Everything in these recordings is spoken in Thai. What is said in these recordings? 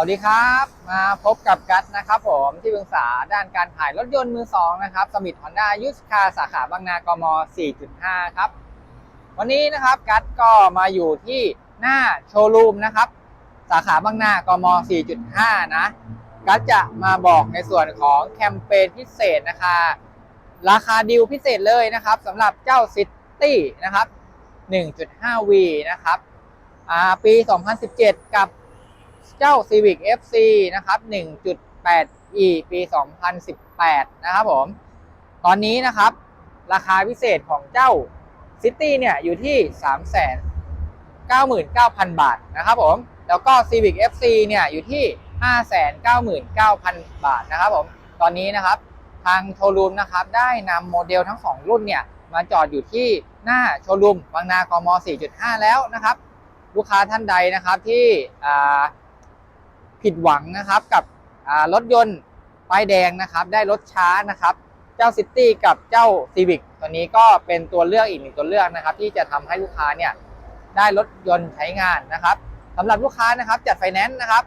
วัสดีครับมาพบกับกัตนะครับผมที่ปรึกษาด้านการขายรถยนต์มือสองนะครับสมิธฮอนด้ายุสคาสาขาบางนากม 4.5 ครับ วันนี้นะครับกัตก็มาอยู่ที่หน้าโชว์รูมนะครับ สาขาบางนากม 4.5 นะ กัตจะมาบอกในส่วนของแคมเปญพิเศษนะคะราคาดิวพิเศษเลยนะครับสำหรับเจ้าซิตี้นะครับ 1.5V นะครับปี 2017 กับ เจ้า Civic FC นะครับ 1.8E ปี 2018 นะครับผม ตอนนี้นะครับ ราคาพิเศษของเจ้า City เนี่ย อยู่ที่ 399,000 บาทนะครับผม แล้วก็ Civic FC เนี่ย อยู่ที่ 599,000 บาทนะครับผม ตอนนี้นะครับ ทางโชว์รูมนะครับ ได้นำโมเดลทั้ง 2 รุ่นเนี่ย มาจอดอยู่ที่หน้าโชว์รูมบางนากม 4.5 แล้วนะครับลูกค้าท่านใดนะครับที่ ผิดหวังนะครับกับรถยนต์ป้ายแดงนะครับ ได้รถช้านะครับ เจ้าซิตี้กับเจ้าซีวิ c ตัวนี้ก็เป็นตัวเลือกอีกหนึ่งตัวเลือกนะครับ ที่จะทำให้ลูกค้าเนี่ยได้รถยนต์ใช้งานนะครับสำหรับลูกค้านะครับจัดไฟแนนซ์นะครับ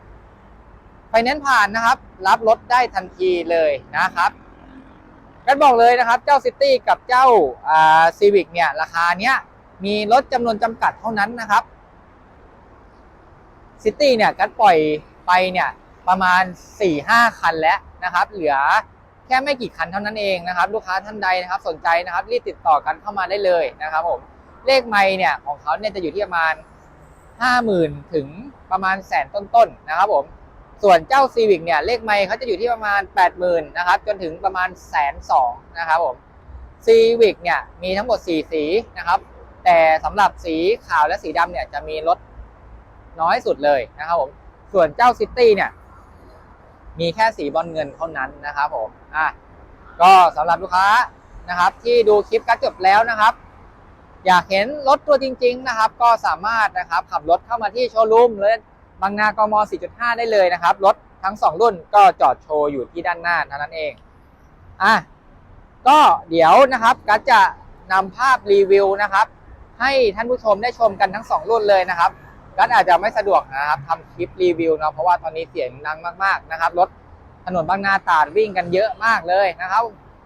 ไฟแนนซ์ผ่านนะครับ รับรถได้ทันทีเลยนะครับกันบอกเลยนะครับเจ้าซิตี้กับเจ้าซีวิ c เนี่ยราคาเนี้ยมีรถจำนวนจำกัดเท่านั้นนะครับซิตี้เนี่ยกันปล่อย ไปเนี่ยประมาณ 4-5 คันแล้วนะครับ เหลือแค่ไม่กี่คันเท่านั้นเองนะครับ ลูกค้าท่านใดนะครับ สนใจนะครับรีบติดต่อกันเข้ามาได้เลยนะครับผมเลขไม่เนี่ยของเขาเนี่ยจะอยู่ที่ประมาณ 50,000 ถึงประมาณแสนต้นๆนะครับผมส่วนเจ้า Civic เนี่ยเลขไม่เขาจะอยู่ที่ประมาณ 80,000นะครับจนถึงประมาณแสนสองนะครับผม Civic เนี่ยมีทั้งหมด 4 สีนะครับ แต่สำหรับสีขาวและสีดำเนี่ยจะมีลดน้อยสุดเลยนะครับผม ส่วนเจ้า City เนี่ย มีแค่สีบอลเงินเท่านั้นนะครับผมอะก็สำหรับลูกค้านะครับ ที่ดูคลิปกัดจบแล้วนะครับ อยากเห็นรถตัวจริง ๆ นะครับ ก็สามารถนะครับขับรถเข้ามาที่โชว์รูมเลยบางนากม 4.5 ได้เลยนะครับ รถทั้ง 2 รุ่นก็จอดโชว์อยู่ที่ด้านหน้าเท่านั้นเองอะก็เดี๋ยวนะครับกัดจะนำภาพรีวิวนะครับ ให้ท่านผู้ชมได้ชมกันทั้ง 2 รุ่นเลยนะครับ กัดอาจจะไม่สะดวกนะครับทำคลิปรีวิวเนาะเพราะว่าตอนนี้เสียงดังมากๆนะครับรถถนนบางนาตราดวิ่งกันเยอะมากเลยนะครับ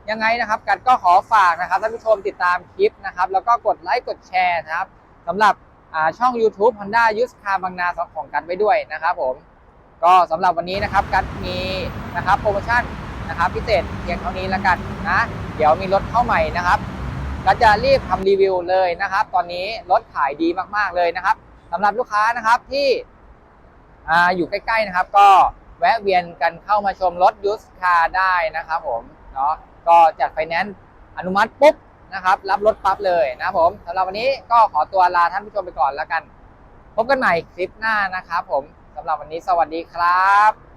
ยังไงนะครับกัดก็ขอฝากนะครับท่านผู้ชมติดตามคลิปนะครับแล้วก็กดไลค์กดแชร์นะครับสำหรับช่อง YouTube Honda u s Car บางนาของกันไปด้วยนะครับผมก็สำหรับวันนี้นะครับกัดมีนะครับโปรโมชั่นนะครับพิเศษเพียงเท่านี้แล้วกันนะเดี๋ยวมีรถเข้าใหม่นะครับกัดจะรีบทำรีวิวเลยนะครับ ตอนนี้รถขายดีมากๆเลยนะครับ สำหรับลูกค้านะครับที่ออยู่ใกล้ๆนะครับ ก็แวะเวียนกันเข้ามาชมรถยูสคาได้นะครับผมเนาะก็จัดไฟแนนซ์อนุมัติปุ๊บนะครับรับรถปั๊บเลยนะครับผมสำหรับวันนี้ก็ขอตัวลาท่านผู้ชมไปก่อนแล้วกัน พบกันใหม่คลิปหน้านะครับผมสำหรับวันนี้สวัสดีครับ